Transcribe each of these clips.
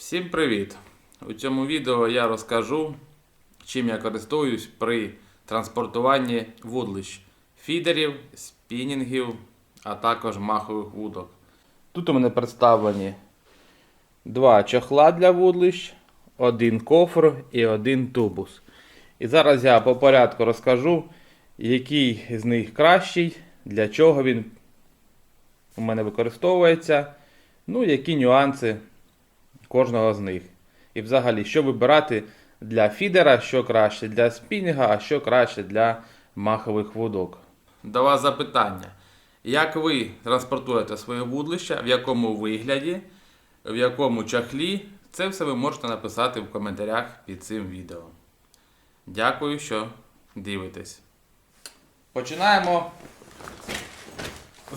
Всім привіт! У цьому відео я розкажу, чим я користуюсь при транспортуванні вудлищ, фідерів, спінінгів, а також махових вудок. Тут у мене представлені два чохла для вудлищ, один кофр і один тубус. І зараз я по порядку розкажу, який з них кращий, для чого він у мене використовується, ну які нюанси кожного з них. І взагалі, що вибирати для фідера, що краще для спінінга, а що краще для махових вудок. До вас запитання. Як ви транспортуєте своє вудлище, в якому вигляді, в якому чахлі? Це все ви можете написати в коментарях під цим відео. Дякую, що дивитесь. Починаємо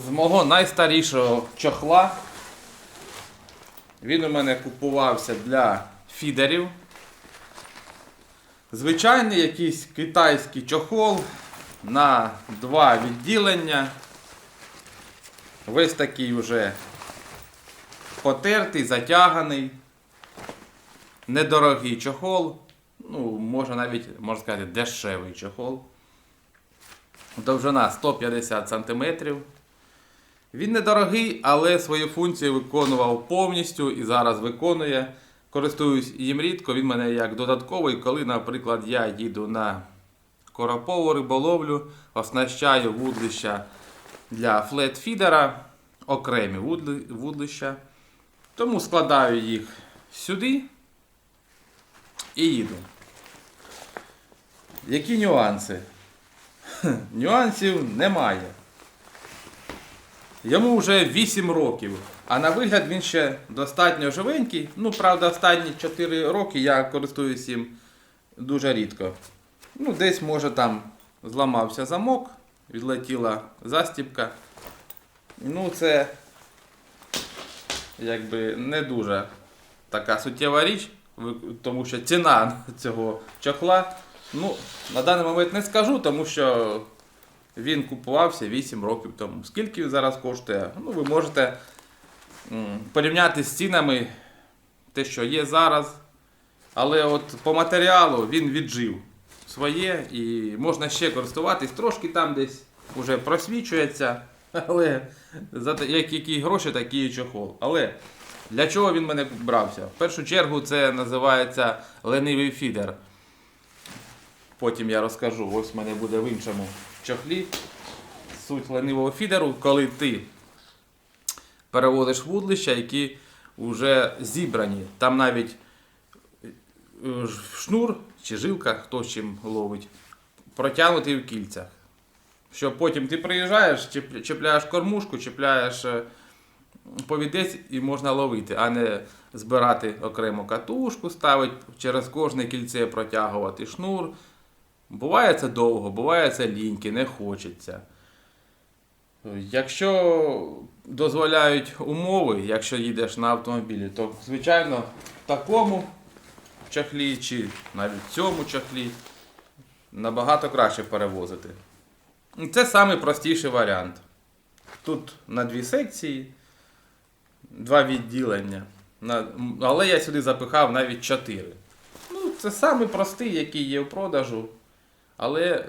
з мого найстарішого чохла. Він у мене купувався для фідерів. Звичайний якийсь китайський чохол на два відділення. Весь такий вже потертий, затяганий. Недорогий чохол. Ну, може навіть, можна сказати, дешевий чохол. Довжина 150 см. Він недорогий, але свою функцію виконував повністю і зараз виконує. Користуюсь їм рідко, він мене як додатковий, коли, наприклад, я їду на коропову риболовлю, оснащаю вудлища для флетфідера, окремі вудли- вудлища. Тому складаю їх сюди і їду. Які нюанси? Нюансів немає. Йому вже 8 років, а на вигляд він ще достатньо живенький. Ну, правда, останні 4 роки я користуюсь їм дуже рідко. Ну, десь, може, там зламався замок, відлетіла застіпка. Ну, це якби не дуже така суттєва річ, тому що ціна цього чохла. Ну, на даний момент не скажу, тому що він купувався 8 років тому. Скільки він зараз коштує? Ну, ви можете порівняти з цінами те, що є зараз. Але от по матеріалу він віджив своє і можна ще користуватись. Трошки там десь вже просвічується. Але за як які гроші, такий і чохол. Але для чого він мене брався? В першу чергу це називається ленивий фідер. Потім я розкажу. Ось в мене буде в іншому чохлі. Суть ленивого фідеру, коли ти переводиш вудлища, які вже зібрані. Там навіть е, шнур чи жилка, хто чим ловить, протягнутий в кільцях. Щоб потім ти приїжджаєш, чіпляєш кормушку, чіпляєш е, повідець і можна ловити, а не збирати окремо катушку, ставити через кожне кільце протягувати шнур. Буває це довго, буває це ліньки, не хочеться. Якщо дозволяють умови, якщо їдеш на автомобілі, то звичайно в такому чахлі чи навіть в цьому чахлі набагато краще перевозити. Це найпростіший варіант. Тут на дві секції, два відділення. Але я сюди запихав навіть чотири. Ну, це самий який є в продажу. Але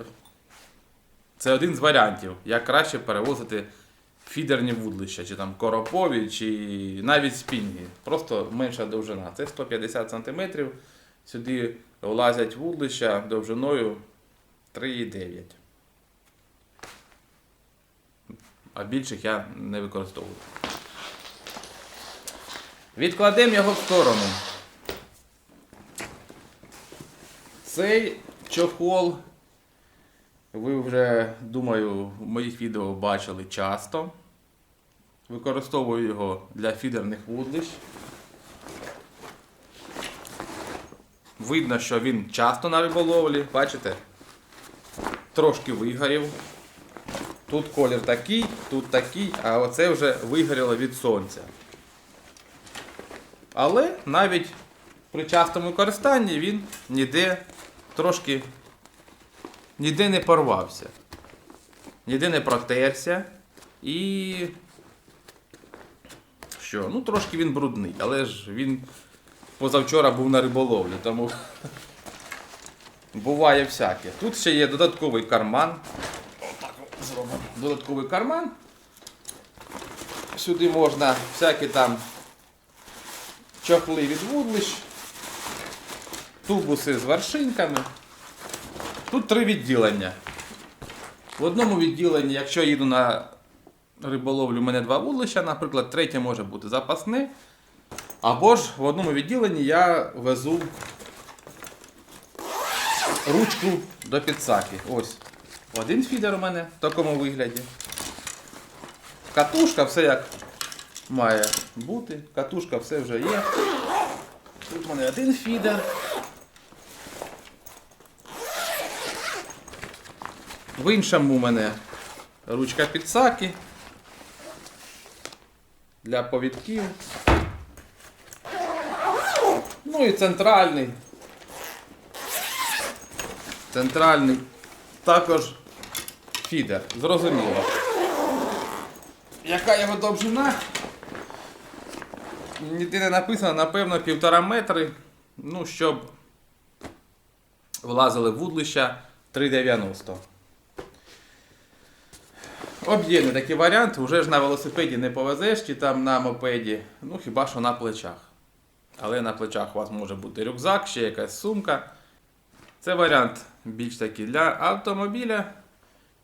це один з варіантів, як краще перевозити фідерні вудлища, чи там коропові, чи навіть спінги. Просто менша довжина. Це 150 см. Сюди влазять вудлища довжиною 3,9. А більших я не використовую. Відкладемо його в сторону. Цей чохол ви вже, думаю, в моїх відео бачили часто. Використовую його для фідерних вудлищ. Видно, що він часто на риболовлі, бачите? Трошки вигорів. Тут колір такий, тут такий, а оце вже вигоріло від сонця. Але навіть при частому використанні він ніде трошки ніде не порвався, ніде не протерся і. Що? Ну, трошки він брудний, але ж він позавчора був на риболовлі, тому буває всяке. Тут ще є додатковий карман. Отак зробимо. Додатковий карман. Сюди можна всякі там чохли від вудлищ, тубуси з вершинками. Тут три відділення. В одному відділенні, якщо я їду на риболовлю, у мене два вудлища, наприклад, третє може бути запасне. Або ж в одному відділенні я везу ручку до підсаки. Ось. Один фідер у мене в такому вигляді. Катушка, все як має бути. Катушка все вже є. Тут у мене один фідер. В іншому у мене ручка підсаки для повідків. Ну і центральний. Центральний також фідер. Зрозуміло. Яка його довжина? Ніде не написано, напевно, півтора метри. Ну, щоб влазили в вудлища 3,90. Об'ємний такий варіант, вже ж на велосипеді не повезеш чи там на мопеді, ну хіба що на плечах. Але на плечах у вас може бути рюкзак, ще якась сумка. Це варіант більш такий для автомобіля.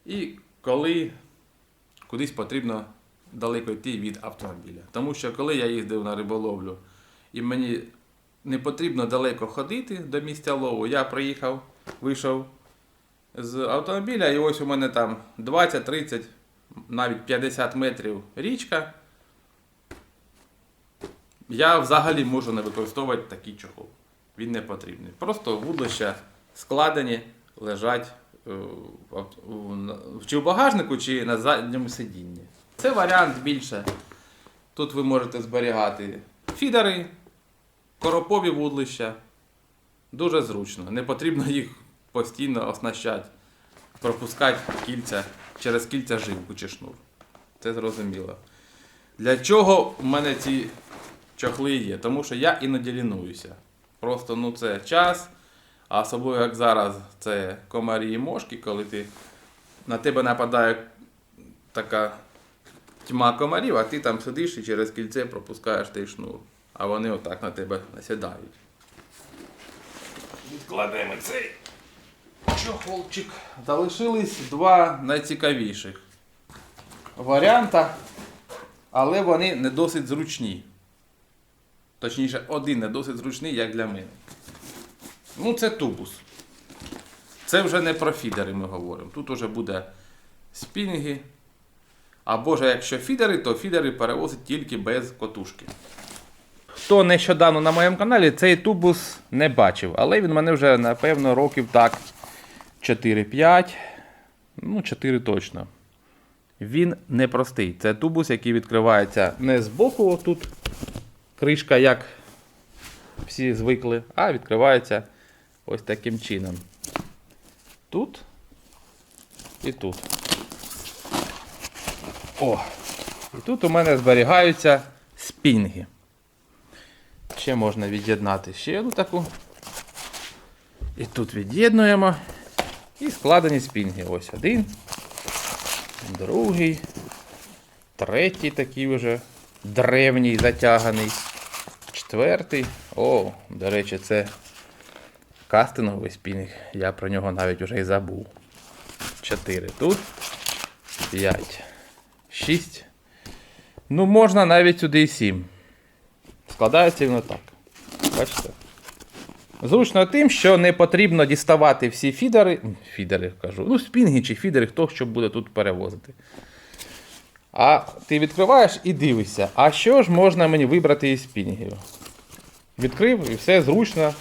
І коли кудись потрібно далеко йти від автомобіля. Тому що коли я їздив на риболовлю і мені не потрібно далеко ходити до місця лову, я приїхав, вийшов з автомобіля, і ось у мене там 20-30, навіть 50 метрів річка. Я взагалі можу не використовувати такий чохол. Він не потрібний. Просто вудлища складені, лежать е, чи в багажнику, чи на задньому сидінні. Це варіант більше. Тут ви можете зберігати фідери, коропові вудлища. Дуже зручно. Не потрібно їх постійно оснащати, пропускати кільця через кільця жилку чи шнур. Це зрозуміло. Для чого в мене ці чохли є? Тому що я іноді лінуюся. Просто ну, це час, а особливо як зараз це комарі і мошки, коли ти, на тебе нападає така тьма комарів, а ти там сидиш і через кільце пропускаєш той шнур. А вони отак на тебе насідають. Відкладемо цей чохолчик. Залишились два найцікавіших варіанта, але вони не досить зручні. Точніше, один не досить зручний, як для мене. Ну, це тубус. Це вже не про фідери ми говоримо. Тут вже буде спінги. Або ж якщо фідери, то фідери перевозять тільки без котушки. Хто нещодавно на моєму каналі цей тубус не бачив, але він мене вже, напевно, років так 4-5. Ну, 4 точно. Він непростий. Це тубус, який відкривається не з боку, тут кришка, як всі звикли, а відкривається ось таким чином. Тут і тут. О! І тут у мене зберігаються спінги. Ще можна від'єднати ще одну таку. І тут від'єднуємо. І складені спінги. Ось один, другий, третій такий вже древній затяганий. Четвертий. О, до речі, це кастинговий спінг. Я про нього навіть вже і забув. Чотири тут. П'ять. Шість. Ну, можна навіть сюди і сім. Складається він отак. Бачите? Зручно тим, що не потрібно діставати всі фідери. Фідери кажу. Ну, спінги чи фідери, хто що буде тут перевозити. А ти відкриваєш і дивишся, а що ж можна мені вибрати із спінгів? Відкрив і все зручно,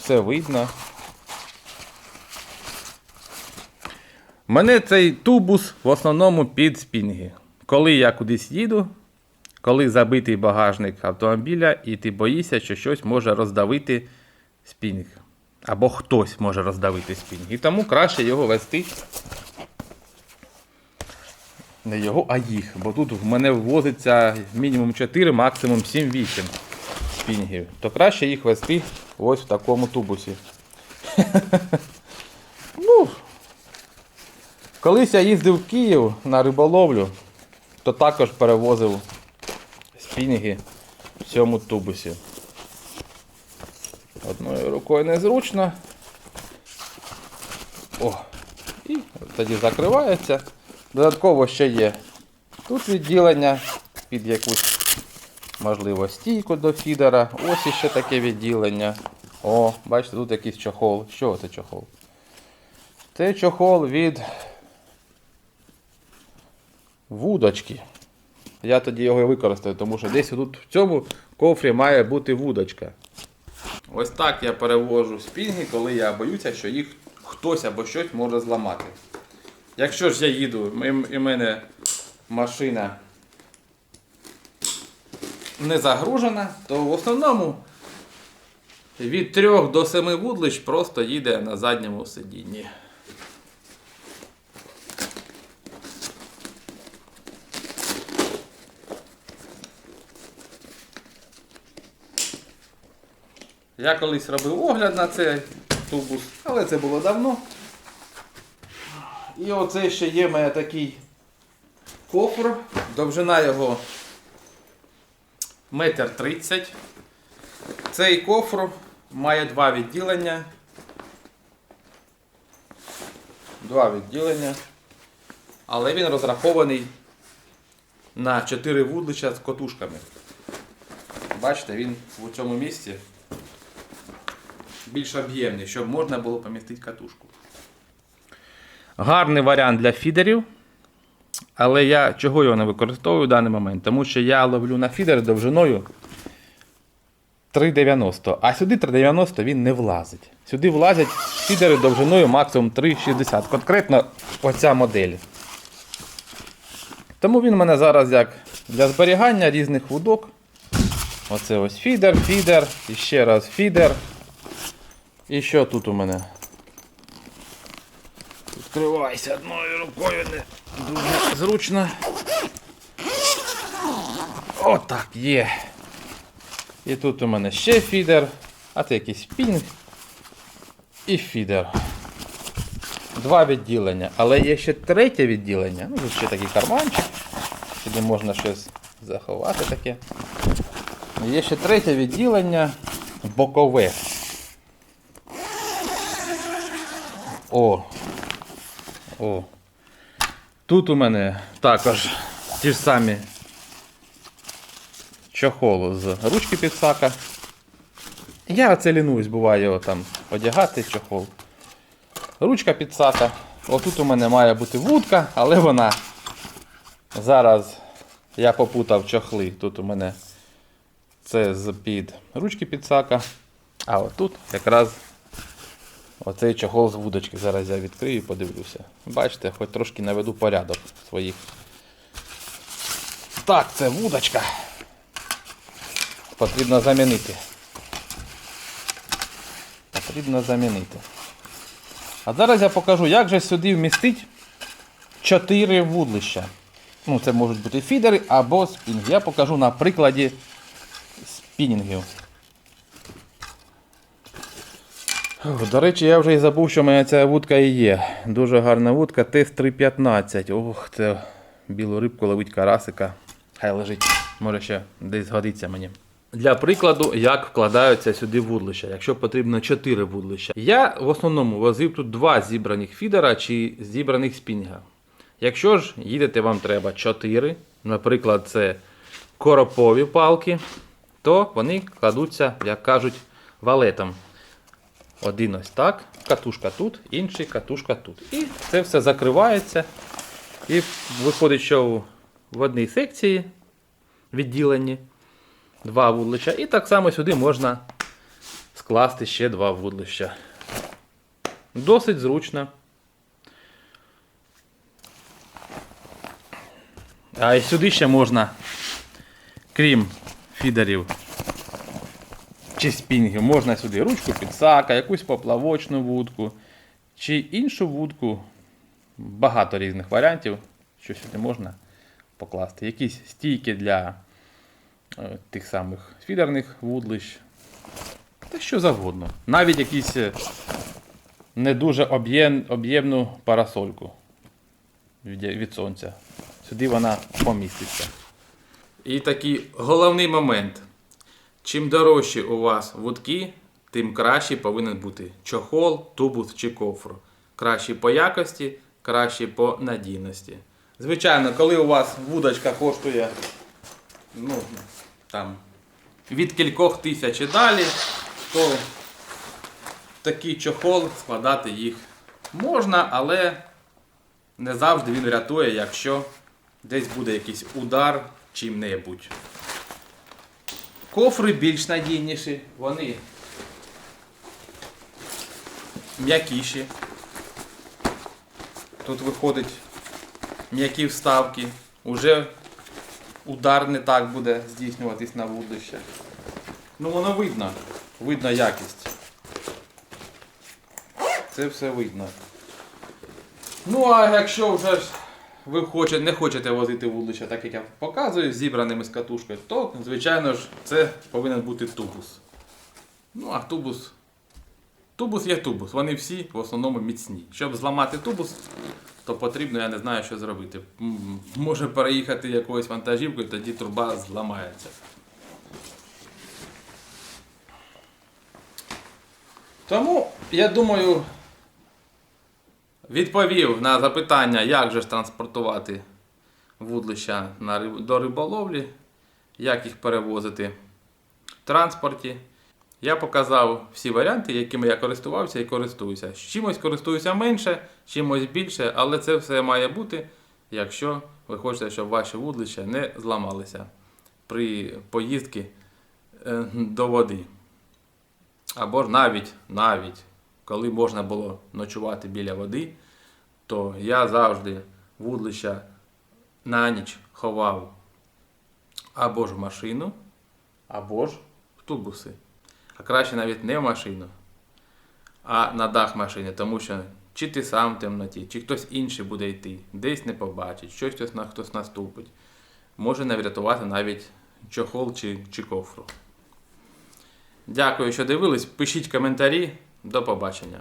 все видно. Мене цей тубус в основному під спінги. Коли я кудись їду, коли забитий багажник автомобіля, і ти боїшся, що щось може роздавити спінг. Або хтось може роздавити спінг. І тому краще його вести. Не його, а їх. Бо тут в мене ввозиться мінімум 4, максимум 7-8. спінгів, то краще їх вести ось в такому тубусі. ну, колись я їздив в Київ на риболовлю, то також перевозив спінги в цьому тубусі. Рукою незручно. О, і тоді закривається. Додатково ще є тут відділення під якусь, можливо, стійку до фідера. Ось іще таке відділення. О, бачите, тут якийсь чохол. Що це чохол? Це чохол від вудочки. Я тоді його і використаю, тому що десь тут в цьому кофрі має бути вудочка. Ось так я перевожу спінги, коли я боюся, що їх хтось або щось може зламати. Якщо ж я їду і в мене машина не загружена, то в основному від 3 до 7 вудлич просто їде на задньому сидінні. Я колись робив огляд на цей тубус, але це було давно. І оце ще є в мене такий кофр. Довжина його метр тридцять. Цей кофр має два відділення. Два відділення. Але він розрахований на 4 вудлича з котушками. Бачите, він у цьому місці більш об'ємний, щоб можна було помістити катушку. Гарний варіант для фідерів. Але я чого його не використовую в даний момент? Тому що я ловлю на фідер довжиною 3,90. А сюди 3,90 він не влазить. Сюди влазять фідери довжиною максимум 3,60. Конкретно оця модель. Тому він у мене зараз як для зберігання різних вудок. Оце ось фідер, фідер, і ще раз фідер. І що тут у мене? Відкривайся одною рукою не дуже зручно. Отак є. І тут у мене ще фідер, а це якийсь пінг і фідер. Два відділення. Але є ще третє відділення. Ну, тут ще такий карманчик. Сюди можна щось заховати таке. Є ще третє відділення бокове. О. О. Тут у мене також ті ж самі чохол з ручки підсака. Я оце лінуюсь, буває його там одягати чохол. Ручка підсака. Отут у мене має бути вудка, але вона зараз я попутав чохли. Тут у мене це з під ручки підсака. А отут якраз Оцей чохол з вудочки. Зараз я відкрию і подивлюся. Бачите, хоч трошки наведу порядок своїх. Так, це вудочка. Потрібно замінити. Потрібно замінити. А зараз я покажу, як же сюди вмістить 4 вудлища. Ну, це можуть бути фідери або спінги. Я покажу на прикладі спінінгів. Ох, До речі, я вже і забув, що в мене ця вудка і є. Дуже гарна вудка, тест 315. Ох, це білу рибку ловить карасика. Хай лежить, може ще десь згодиться мені. Для прикладу, як вкладаються сюди вудлища, якщо потрібно 4 вудлища. Я в основному возив тут два зібраних фідера чи зібраних спінга. Якщо ж їдете, вам треба 4, наприклад, це коропові палки, то вони кладуться, як кажуть, валетом. Один ось так, катушка тут, інший катушка тут. І це все закривається. І виходить, що в одній секції відділені два вудлища. І так само сюди можна скласти ще два вудлища. Досить зручно. А і сюди ще можна, крім фідерів чи спінгів, можна сюди ручку підсака, якусь поплавочну вудку, чи іншу вудку. Багато різних варіантів, що сюди можна покласти. Якісь стійки для е, тих самих фідерних вудлищ. Та що завгодно. Навіть якісь е, не дуже об'єм, об'ємну парасольку від, від сонця. Сюди вона поміститься. І такий головний момент. Чим дорожчі у вас вудки, тим краще повинен бути чохол, тубус чи кофр. Краще по якості, краще по надійності. Звичайно, коли у вас вудочка коштує ну, там, від кількох тисяч і далі, то такий чохол складати їх можна, але не завжди він рятує, якщо десь буде якийсь удар чим-небудь. Кофри більш надійніші, вони м'якіші. Тут виходить м'які вставки. Уже удар не так буде здійснюватись на вудлище. Ну воно видно. Видно якість. Це все видно. Ну, а якщо вже ж ви хочете, не хочете возити вудлища, так як я показую, зібраними з катушкою, то, звичайно ж, це повинен бути тубус. Ну, а тубус. Тубус є тубус. Вони всі в основному міцні. Щоб зламати тубус, то потрібно, я не знаю, що зробити. Може переїхати якоюсь вантажівкою, тоді труба зламається. Тому, я думаю, відповів на запитання, як же ж транспортувати вудлища до риболовлі, як їх перевозити в транспорті. Я показав всі варіанти, якими я користувався і користуюся. З чимось користуюся менше, чимось більше, але це все має бути, якщо ви хочете, щоб ваші вудлища не зламалися при поїздці е, до води. Або ж навіть, навіть, коли можна було ночувати біля води, то я завжди вудлища на ніч ховав або ж в машину, або ж в тубуси. А краще навіть не в машину, а на дах машини, тому що чи ти сам в темноті, чи хтось інший буде йти, десь не побачить, щось хтось, хтось наступить. Може врятувати навіть чохол чи, чи кофру. Дякую, що дивились. Пишіть коментарі. До побачення.